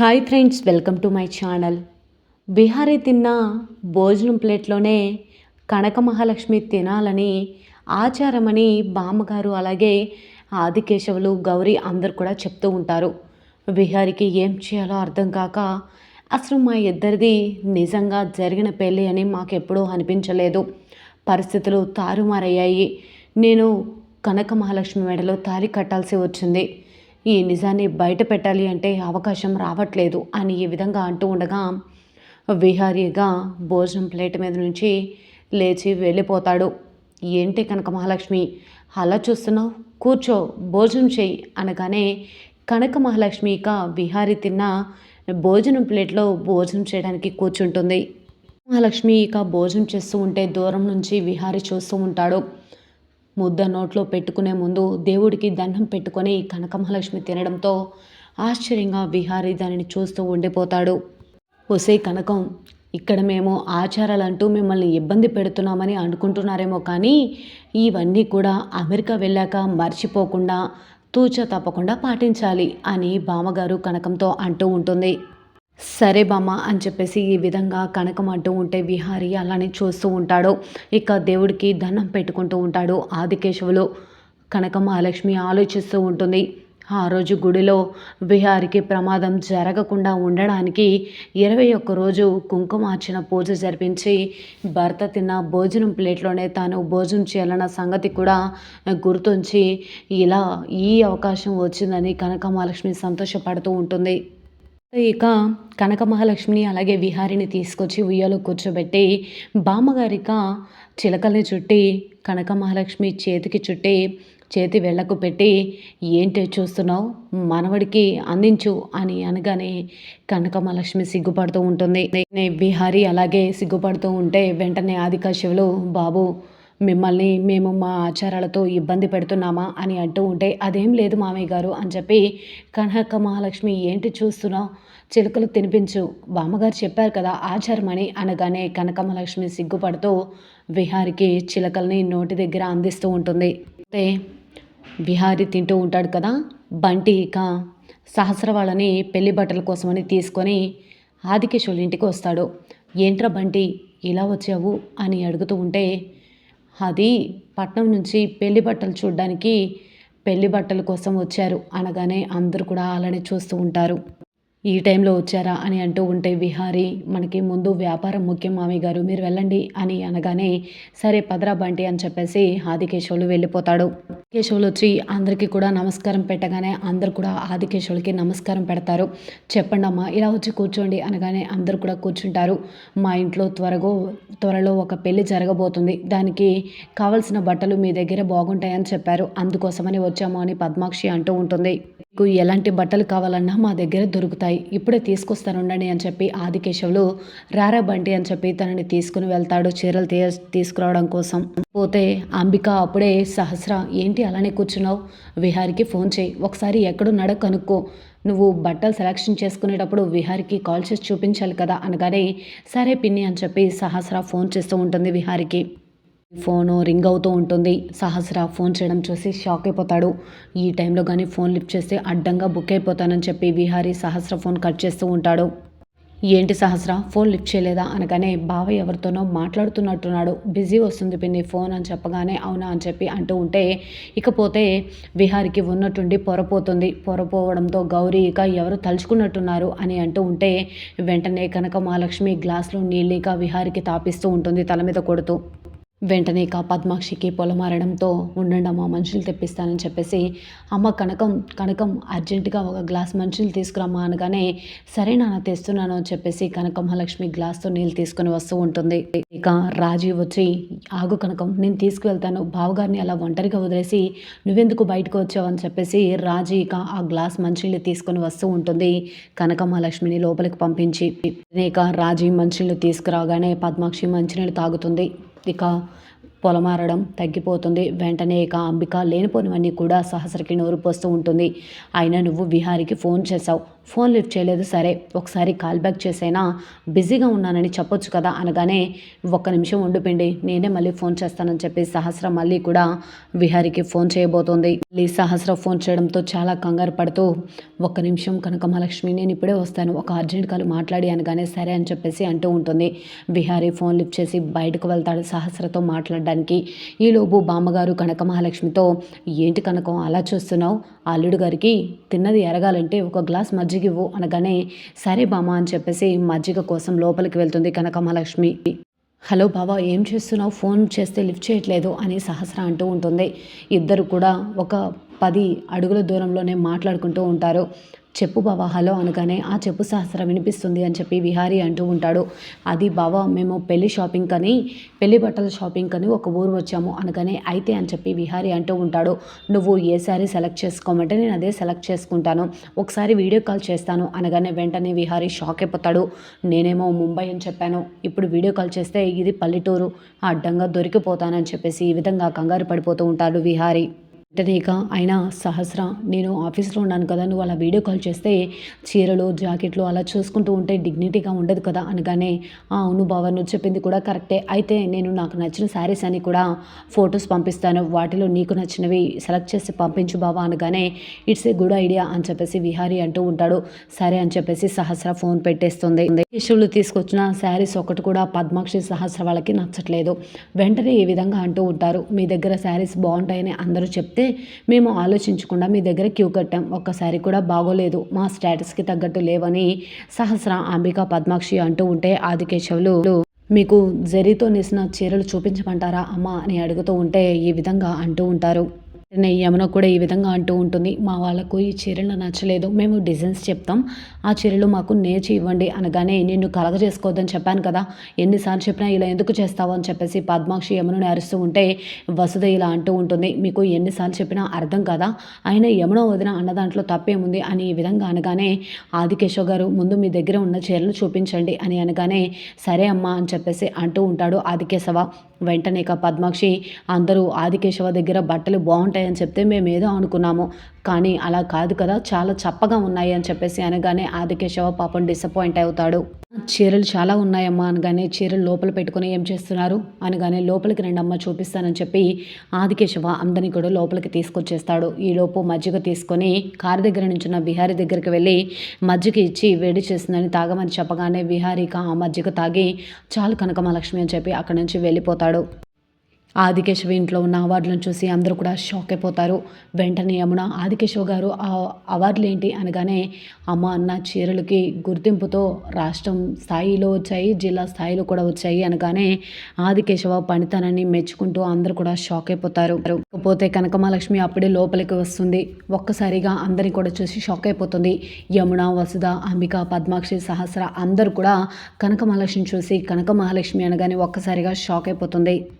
Hi friends welcome to my channel Bihari తిన్న భోజనం ప్లేట్లోనే కనక మహాలక్ష్మి తినాలని ఆచారమని బామ్మగారు అలాగే ఆదికేశవులు గౌరీ అందరు కూడా చెప్తూ ఉంటారు. బిహారీకి ఏం చేయాలో అర్థం కాక అసలు మా ఇద్దరిది నిజంగా జరిగిన పెళ్ళి అని మాకెప్పుడూ అనిపించలేదు. పరిస్థితులు తారుమారయ్యాయి. నేను కనక మహాలక్ష్మి మెడలో తాలి కట్టాల్సి వచ్చింది. ఈ నిజాన్ని బయట పెట్టాలి అంటే అవకాశం రావట్లేదు అని ఈ విధంగా అంటూ ఉండగా విహారీగా భోజనం ప్లేట్ మీద నుంచి లేచి వెళ్ళిపోతాడు. ఏంటి కనక మహాలక్ష్మి అలా చూస్తున్నావు? కూర్చో భోజనం చేయి అనగానే కనక మహాలక్ష్మి ఇక విహారి తిన్న భోజనం ప్లేట్లో భోజనం చేయడానికి కూర్చుంటుంది. మహాలక్ష్మి ఇక భోజనం చేస్తూ ఉంటే దూరం నుంచి విహారి చూస్తూ ఉంటాడు. ముద్ద నోట్లో పెట్టుకునే ముందు దేవుడికి దండం పెట్టుకొని కనకమహాలక్ష్మి తినడంతో ఆశ్చర్యంగా విహారీ దానిని చూస్తూ ఉండిపోతాడు. ఒసే కనకం ఇక్కడ మేము ఆచారాలంటూ మిమ్మల్ని ఇబ్బంది పెడుతున్నామని అనుకుంటున్నారేమో కానీ ఇవన్నీ కూడా అమెరికా వెళ్ళాక మర్చిపోకుండా తూచ తప్పకుండా పాటించాలి అని బామ్మగారు కనకంతో అంటూ ఉంటుంది. సరే బామ్మ అని చెప్పేసి ఈ విధంగా కనకమంటూ ఉంటే విహారి అలానే చూస్తూ ఉంటాడు. ఇక దేవుడికి దండం పెట్టుకుంటూ ఉంటాడు ఆదికేశవులు. కనక మహాలక్ష్మి ఆలోచిస్తూ ఉంటుంది. ఆ రోజు గుడిలో విహారికి ప్రమాదం జరగకుండా ఉండడానికి ఇరవై ఒక్క రోజు కుంకుమార్చన పూజ జరిపించి భర్త తిన్న భోజనం ప్లేట్లోనే తాను భోజనం చేయాలన్న సంగతి కూడా గుర్తుంచి ఇలా ఈ అవకాశం వచ్చిందని కనక మహాలక్ష్మి సంతోషపడుతూ ఉంటుంది. ఇక కనక మహాలక్ష్మిని అలాగే విహారిని తీసుకొచ్చి ఉయ్యాలో కూర్చోబెట్టి బామ్మగారిక చిలకల్ని చుట్టి కనక మహాలక్ష్మి చేతికి చుట్టి చేతి వెళ్ళకు పెట్టి ఏంటి చూస్తున్నావు? మనవడికి అందించు అని అనగానే కనకమహాలక్ష్మి సిగ్గుపడుతూ ఉంటుంది. విహారి అలాగే సిగ్గుపడుతూ ఉంటే వెంటనే ఆదిక శివులు బాబు మిమ్మల్ని మేము మా ఆచారాలతో ఇబ్బంది పెడుతున్నామా అని అంటూ ఉంటే అదేం లేదు మామయ్య గారు అని చెప్పి కనక మహాలక్ష్మి ఏంటి చూస్తున్నావు? చిలుకలు తినిపించు. బామ్మగారు చెప్పారు కదా ఆచారం అని అనగానే కనక మహాలక్ష్మి సిగ్గుపడుతూ విహారికి చిలకల్ని నోటి దగ్గర అందిస్తూ ఉంటుంది. అయితే విహారి తింటూ ఉంటాడు కదా బంటి ఇక సహస్ర వాళ్ళని పెళ్ళి బట్టల కోసమని తీసుకొని ఆదికేశవుల ఇంటికి వస్తాడు. ఏంట్రా బంటి ఇలా వచ్చావు? అని అడుగుతూ ఉంటే అది పట్నం నుంచి పెళ్ళి బట్టలు చూడడానికి పెళ్ళి బట్టల కోసం వచ్చారు. అనగానే అందరూ కూడా అలానే చూస్తూ ఉంటారు. ఈ టైంలో వచ్చారా అని అంటూ ఉంటే విహారీ మనకి ముందు వ్యాపారం ముఖ్యం మామయ్య గారు మీరు వెళ్ళండి అని అనగానే సరే పదరా బంటి అని చెప్పేసి ఆదికేశవులు వెళ్ళిపోతాడు. కేశవులు వచ్చి అందరికీ కూడా నమస్కారం పెట్టగానే అందరు కూడా ఆదికేశవులకి నమస్కారం పెడతారు. చెప్పండి అమ్మా ఇలా వచ్చి కూర్చోండి అనగానే అందరు కూడా కూర్చుంటారు. మా ఇంట్లో త్వరగా త్వరలో ఒక పెళ్ళి జరగబోతుంది. దానికి కావలసిన బట్టలు మీ దగ్గర బాగుంటాయని చెప్పారు. అందుకోసమని వచ్చాము అని పద్మాక్షి అంటూ ఉంటుంది. మీకు ఎలాంటి బట్టలు కావాలన్నా మా దగ్గర దొరుకుతాయి. ఇప్పుడే తీసుకొస్తాను ఉండండి అని చెప్పి ఆదికేశవులు రారా బంటి అని చెప్పి తనని తీసుకుని వెళ్తాడు చీరలు తీ తీసుకురావడం కోసం. పోతే అంబిక అప్పుడే సహస్ర ఏంటి అలానే కూర్చున్నావు? విహారికి ఫోన్ చేయి. ఒకసారి ఎక్కడున్నాడో కనుక్కో. నువ్వు బట్టలు సెలెక్షన్ చేసుకునేటప్పుడు విహారికి కాల్ చేసి చూపించాలి కదా అనగానే సరే పిన్ని అని చెప్పి సహస్ర ఫోన్ చేస్తూ ఉంటుంది విహారికి. ఫోను రింగ్ అవుతూ ఉంటుంది. సహస్ర ఫోన్ చేయడం చూసి షాక్ అయిపోతాడు. ఈ టైంలో కానీ ఫోన్ లిఫ్ట్ చేస్తే అడ్డంగా బుక్ అయిపోతానని చెప్పి విహారీ సహస్ర ఫోన్ కట్ చేస్తూ ఉంటాడు. ఏంటి సహస్ర ఫోన్ లిఫ్ట్ చేయలేదా అనగానే బావ ఎవరితోనో మాట్లాడుతున్నట్టున్నాడు. బిజీ వస్తుంది పిన్ని ఫోన్ అని చెప్పగానే అవునా అని చెప్పి అంటూ ఉంటే ఇకపోతే విహారికి ఉన్నట్టుండి పొరపోతుంది. పొరపోవడంతో గౌరీ ఇక ఎవరు తలుచుకున్నట్టున్నారు అని అంటూ ఉంటే వెంటనే కనక మహాలక్ష్మి గ్లాస్లో నీళ్ళిక విహారికి తాపిస్తూ ఉంటుంది తల మీద కొడుతూ. వెంటనే ఇక పద్మాక్షికి పొలమారడంతో ఉండండి అమ్మ మనుషులు తెప్పిస్తానని చెప్పేసి అమ్మ కనకం కనకం అర్జెంటుగా ఒక గ్లాస్ మనుషులు తీసుకురమ్మా అనగానే సరే నాన్న తెస్తున్నాను అని చెప్పేసి కనకం మహాలక్ష్మి గ్లాస్తో నీళ్ళు తీసుకుని వస్తూ ఉంటుంది. ఇక రాజీ వచ్చి ఆగు కనకం నేను తీసుకువెళ్తాను. బావగారిని అలా ఒంటరిగా వదిలేసి నువ్వెందుకు బయటకు వచ్చావు? అని చెప్పేసి రాజీ ఇక ఆ గ్లాస్ మంచినీళ్ళు తీసుకుని వస్తూ ఉంటుంది కనక మహాలక్ష్మిని లోపలికి పంపించి. ఇక రాజీ మంచినీళ్ళు తీసుకురాగానే పద్మాక్షి మంచినీళ్ళు తాగుతుంది. ఇక పొలమారడం తగ్గిపోతుంది. వెంటనే ఇక అంబిక లేనిపోనివన్నీ కూడా సహస్రకి నోరు పోస్తూ ఉంటుంది. అయినా నువ్వు విహారికి ఫోన్ చేసావు ఫోన్ లిఫ్ట్ చేయలేదు సరే ఒకసారి కాల్ బ్యాక్ చేసైనా బిజీగా ఉన్నానని చెప్పొచ్చు కదా అనగానే ఒక్క నిమిషం ఉండిపోండి నేనే మళ్ళీ ఫోన్ చేస్తానని చెప్పి సహస్ర మళ్ళీ కూడా విహారికి ఫోన్ చేయబోతోంది. మళ్ళీ సహస్ర ఫోన్ చేయడంతో చాలా కంగారు పడుతూ ఒక్క నిమిషం కనక మహాలక్ష్మి నేను ఇప్పుడే వస్తాను ఒక అర్జెంట్ కాల్ మాట్లాడి అనగానే సరే అని చెప్పేసి అంటూ ఉంటుంది. విహారీ ఫోన్ లిఫ్ట్ చేసి బయటకు వెళ్తాడు సహస్రతో మాట్లాడడానికి. ఈలోపు బామ్మగారు కనక మహాలక్ష్మితో ఏంటి కనకం అలా చూస్తున్నావు? అల్లుడు గారికి తిన్నది ఎరగాలంటే ఒక గ్లాస్ మజ్జిగ ఇవ్వు అనగానే సరే బామ్మ అని చెప్పేసి మజ్జిగ కోసం లోపలికి వెళ్తుంది కనకమహాలక్ష్మి. హలో బావా ఏం చేస్తున్నావు? ఫోన్ చేస్తే లిఫ్ట్ చేయట్లేదు అని సహస్ర అంటూ ఉంటుంది. ఇద్దరు కూడా ఒక పది అడుగుల దూరంలోనే మాట్లాడుకుంటూ ఉంటారు. చెప్పు బావా హలో అనగానే ఆ చెప్పు సహస్ర వినిపిస్తుంది అని చెప్పి విహారీ అంటూ ఉంటాడు. అది బావా మేము పెళ్ళి షాపింగ్ కని పెళ్ళి బట్టల షాపింగ్ కని ఒక ఊరు వచ్చాము అనగానే అయితే అని చెప్పి విహారీ అంటూ ఉంటాడు. నువ్వు ఏ శారీ సెలెక్ట్ చేసుకోమంటే నేను అదే సెలెక్ట్ చేసుకుంటాను. ఒకసారి వీడియో కాల్ చేస్తాను అనగానే వెంటనే విహారీ షాక్ అయిపోతాడు. నేనేమో ముంబై అని చెప్పాను. ఇప్పుడు వీడియో కాల్ చేస్తే ఇది పల్లెటూరు. అడ్డంగా దొరికిపోతానని చెప్పేసి ఈ విధంగా కంగారు పడిపోతూ ఉంటాడు విహారీ. వెంటనే ఇక అయినా సహస్ర నేను ఆఫీస్లో ఉన్నాను కదా నువ్వు అలా వీడియో కాల్ చేస్తే చీరలు జాకెట్లు అలా చూసుకుంటూ ఉంటే డిగ్నిటీగా ఉండదు కదా అనగానే "ఆ, అవును బావ నువ్వు చెప్పింది కూడా కరెక్టే. అయితే నేను నాకు నచ్చిన శారీస్ అని కూడా ఫొటోస్ పంపిస్తాను. వాటిలో నీకు నచ్చినవి సెలెక్ట్ చేసి పంపించు బావా అనగానే ఇట్స్ ఏ గుడ్ ఐడియా అని చెప్పేసి విహారీ అంటూ ఉంటాడు. సరే అని చెప్పేసి సహస్ర ఫోన్ పెట్టేస్తుంది. శిష్యులు తీసుకొచ్చిన శారీస్ ఒకటి కూడా పద్మాక్షి సహస్ర వాళ్ళకి నచ్చట్లేదు. వెంటనే ఈ విధంగా అంటూ ఉంటారు. మీ దగ్గర శారీస్ బాగుంటాయని అందరూ చెప్తే మేము ఆలోచించకుండా మీ దగ్గర క్యూ కట్టాం. ఒక్కసారి కూడా బాగోలేదు. మా స్టేటస్కి తగ్గట్టు లేవని సహస్ర అంబిక పద్మాక్షి అంటూ ఉంటే ఆదికేశవులు మీకు జరీతో నేసిన చీరలు చూపించమంటారా అమ్మా అని అడుగుతూ ఉంటే ఈ విధంగా అంటూ ఉంటారు. వెంటనే యమున కూడా ఈ విధంగా అంటూ ఉంటుంది మా వాళ్ళకు ఈ చీరలు నచ్చలేదు మేము డిజైన్స్ చెప్తాం ఆ చీరలు మాకు నేర్చి ఇవ్వండి అనగానే నిన్ను కలగజేసుకోవద్దని చెప్పాను కదా ఎన్నిసార్లు చెప్పినా ఇలా ఎందుకు చేస్తావు అని చెప్పేసి పద్మాక్షి యమునని అరుస్తూ ఉంటే వసుధ ఇలా అంటూ ఉంటుంది మీకు ఎన్నిసార్లు చెప్పినా అర్థం కదా ఆయన యమున వదిన అన్న దాంట్లో తప్పేముంది అని ఈ విధంగా అనగానే ఆదికేశవ్ గారు ముందు మీ దగ్గర ఉన్న చీరలు చూపించండి అని అనగానే సరే అమ్మా అని చెప్పేసి అంటూ ఉంటాడు ఆదికేశవ. వెంటనే ఇక పద్మాక్షి అందరూ ఆదికేశవ దగ్గర బట్టలు బాగుంటాయి ఉంటాయని చెప్తే మేము ఏదో అనుకున్నాము. కానీ అలా కాదు కదా చాలా చప్పగా ఉన్నాయి అని చెప్పేసి అనగానే ఆదికేశవ పాపం డిసప్పాయింట్ అవుతాడు. చీరలు చాలా ఉన్నాయమ్మా అనగానే చీరలు లోపల పెట్టుకొని ఏం చేస్తున్నారు? అనగానే లోపలికి రెండమ్మ చూపిస్తానని చెప్పి ఆదికేశవ అందరినీ కూడా లోపలికి తీసుకొచ్చేస్తాడు. ఈలోపు మజ్జిగ తీసుకొని కారు దగ్గర నుంచిన బిహారీ దగ్గరికి వెళ్ళి మజ్జిగ ఇచ్చి వేడి చేస్తుందని తాగమని చెప్పగానే బిహారీక ఆ మజ్జిగ తాగి చాలు కనకమహాలక్ష్మి అని చెప్పి అక్కడి నుంచి వెళ్ళిపోతాడు. ఆదికేశవ ఇంట్లో ఉన్న అవార్డులను చూసి అందరూ కూడా షాక్ అయిపోతారు. వెంటనే యమున ఆదికేశవ గారు ఆ అవార్డులు ఏంటి? అనగానే అమ్మ అన్న చీరలకి గుర్తింపుతో రాష్ట్రం స్థాయిలో వచ్చాయి జిల్లా స్థాయిలో కూడా వచ్చాయి అనగానే ఆదికేశవ పనితనాన్ని మెచ్చుకుంటూ అందరూ కూడా షాక్ అయిపోతారు. పోతే కనకమాలక్ష్మి అప్పుడే లోపలికి వస్తుంది. ఒక్కసారిగా అందరిని కూడా చూసి షాక్ అయిపోతుంది. యమున వసుధ అంబిక పద్మాక్షి సహస్ర అందరూ కూడా కనకమహాలక్ష్మి చూసి కనకమహాలక్ష్మి అనగానే ఒక్కసారిగా షాక్ అయిపోతుంది.